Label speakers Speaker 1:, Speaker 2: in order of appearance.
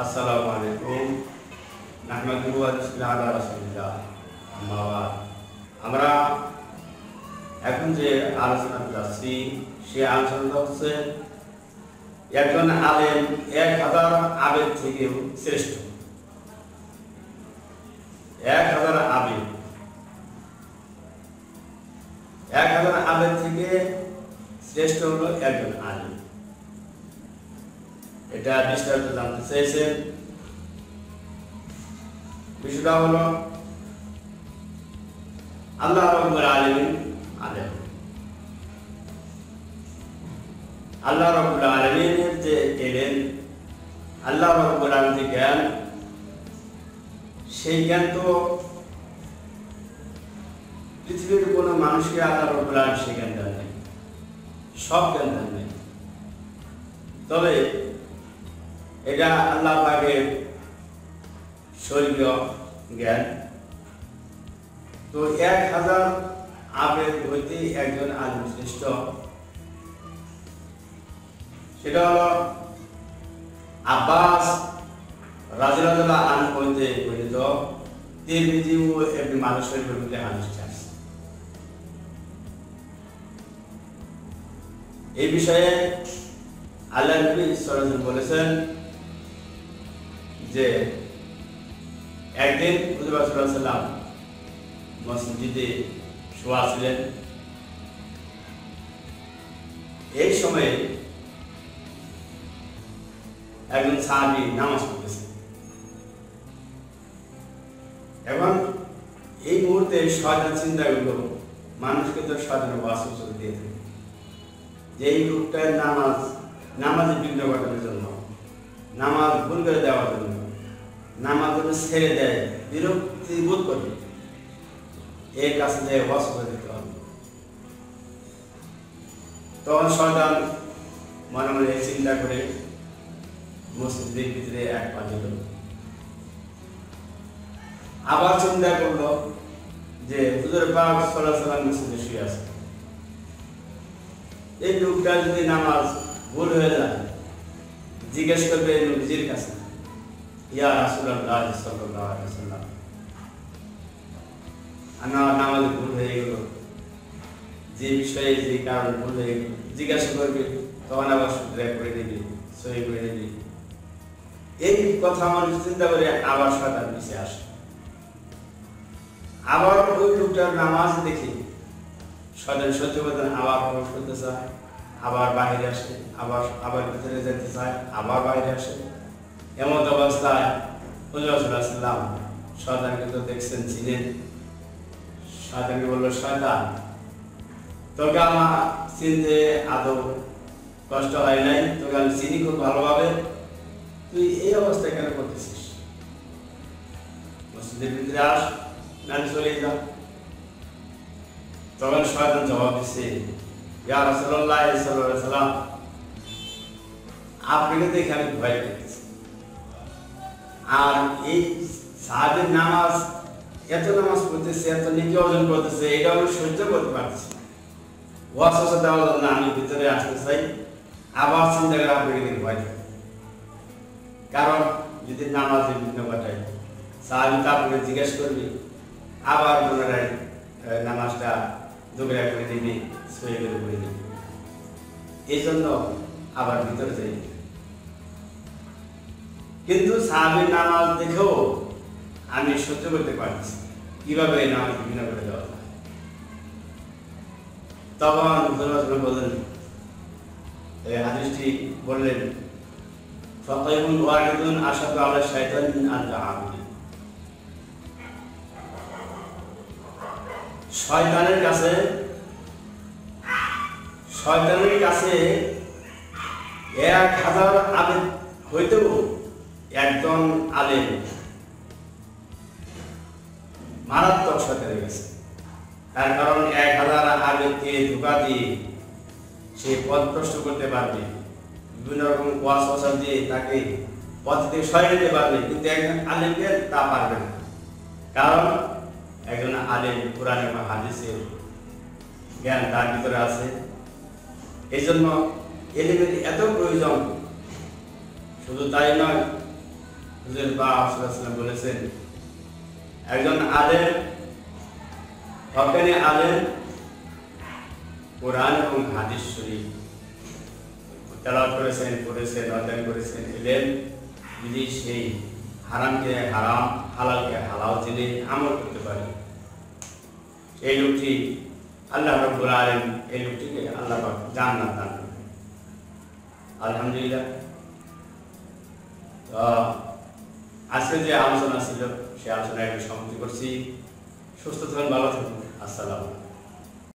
Speaker 1: আসসালামু আলাইকুম। নাহমাদুহু। আমরা এখন যে আলোচনা যাচ্ছি, সে আলোচনাটা হচ্ছে একজন আলেম এক হাজার আবেগ থেকেও শ্রেষ্ঠ। এক হাজার আবেগ। এক হাজার আবেগ থেকে শ্রেষ্ঠ হলো একজন আলেম এটা বিস্তারিত জানতে চেয়েছেন বিষয়টা হলো, আল্লাহ রব্বুল আলামিন আলেম আল্লাহ রব্বুল আলামিনের যে এলেন আল্লাহ রব্বুল আলামিনের জ্ঞান, সেই জ্ঞান তো পৃথিবীর কোনো মানুষকে আল্লাহ রব্বুল আলামিন সেই জ্ঞান দেন সব জ্ঞান নাই তবে এটা আল্লাহ পাকের স্বর্গীয় জ্ঞান। তো এক হাজার আবেগ হইতে একজন আলিম শ্রেষ্ঠ। সেটা হলো আব্বাস রাজিরাজুল্লাহ আন হইতে পরিণত তিরমিজি ও এমনি মানুষের বিরুদ্ধে হাদিস এই বিষয়ে আল্লাহ সরাসরি বলেছেন যে একদিন সাল্লাম মসজিদে শোয়া ছিলেন। এই সময়ে একজন সাহাবি নামাজ পড়তেছে। এবং এই মুহূর্তে শয়তান চিন্তা করল মানুষকে তো শয়তানের বাসন দিয়ে থাকে। যে এই লোকটার নামাজ, নামাজে বিঘ্ন ঘটানোর জন্য, নামাজ ভুল করে দেওয়ার জন্য, নামাজ ছেড়ে দেয়, বিরক্তি বোধ করে এর কাছে যে বস করে দিতে হবে। তখন শয়তান মনে মনে চিন্তা করে, মসজিদের ভিতরে এক পা দিল। আবার চিন্তা করল যে হুজুর সাল্লাহ সাল্লাম মসজিদে শুয়ে আছে। এই লোকটা যদি নামাজ ভুল হয়ে যায়, জিজ্ঞেস করবে নবীজির কাছে আমার নামাজে ভুল হয়ে গেল, যে বিষয়ে যে কারণে ভুল হয়ে গেল, জিজ্ঞাসা করবে, তখন আবার শুধরে করে দিবি সহি করে দিবি এই কথা মানুষ চিন্তা করে আবার শয়তান পিছিয়ে আসে। আবার ওই লোকটার নামাজ দেখি শয়তান সহ্য করতে আবার প্রবেশ করতে চায়, আবার বাইরে আসে, আবার আবার ভিতরে যেতে চায়, আবার বাইরে আসে। এমন অবস্থায় হুজুরাম তো দেখছেন, চিনেন। শয়তানকে বলল, শয়তান, তোকে আমার চিনতে আদৌ কষ্ট হয় নাই? তোকে আমি চিনি খুব ভালোভাবে। তুই এই অবস্থায় কেন করতেছিস? মসজিদের ভিতরে আস নানি চলে যা। তখন শয়তান জবাব দিচ্ছে ইয়া রাসূলুল্লাহ সাল্লাল্লাহু আলাইহি আপনাকে দেখে আমি ভয় পেয়েছি আর এই নামাজ, এত নামাজ পড়তেছে, এত অর্জন করতেছে, এটা আমি সহ্য করতে পারছি দেওয়ার জন্য আমি ভিতরে আসতে চাই। আবার চিন্তা করে আপনাকে দেখে ভয় কারণ যদি নামাজে বিঘ্ন ঘটায়, সাহাবি আপনাকে জিজ্ঞেস করবি, আবার পুনরায় নামাজটা দুবরা করে দিবি সয়ে করে করে দিবি এই জন্য আবার ভিতরে যাই। কিন্তু সাহাবির নামাজ দেখেও আমি সহ্য করতে পারছি কীভাবে এই নামাজ বিভিন্ন করে দেওয়া তখন হুজুর বললেন হাদিসটি বললেন ফকাইবুল ওয়াহিদুন আশাদু আলা শাইতান মিন আল-আবদি শয়তানের কাছে শয়তানের কাছে এক হাজার আবেদ হইতেও একজন আলেম মারাত্মক শয়তানের কাছে। তার কারণ এক হাজার আবেদকে ধোকা দিয়ে সে পথ প্রশ্ন করতে পারবে। বিভিন্ন রকম কোয়াশ ওয়াশা দিয়ে তাকে পথ থেকে সরিয়ে নিতে পারবে, কিন্তু একজন আলেমকে তা পারবে না। কারণ একজন আলেম, কোরআন এবং হাদিসের জ্ঞান তার ভিতরে আছে। এই জন্য এলিমের এত প্রয়োজন, শুধু তাই নয়, হুজুর বলেছেন, একজন আলেম, হকানি আলেম, কোরআন এবং হাদিস শরীফ তেলাওয়াত করেছেন, পড়েছেন, অধ্যয়ন করেছেন এলেন যদি সেই হারামকে হারাম, হালালকে হালাল জেনে আমল করতে পারে। এই লোকটি আল্লাহ রব্বুল আলম এই লোকটিকে আল্লাহ জান্নাত দান করবেন। আলহামদুলিল্লাহ। তো, আজকে যে আলোচনা ছিল, সে আলোচনায় আমি সমাপ্তি করছি। সুস্থ থাকুন, ভালো থাকুন। আসসালামু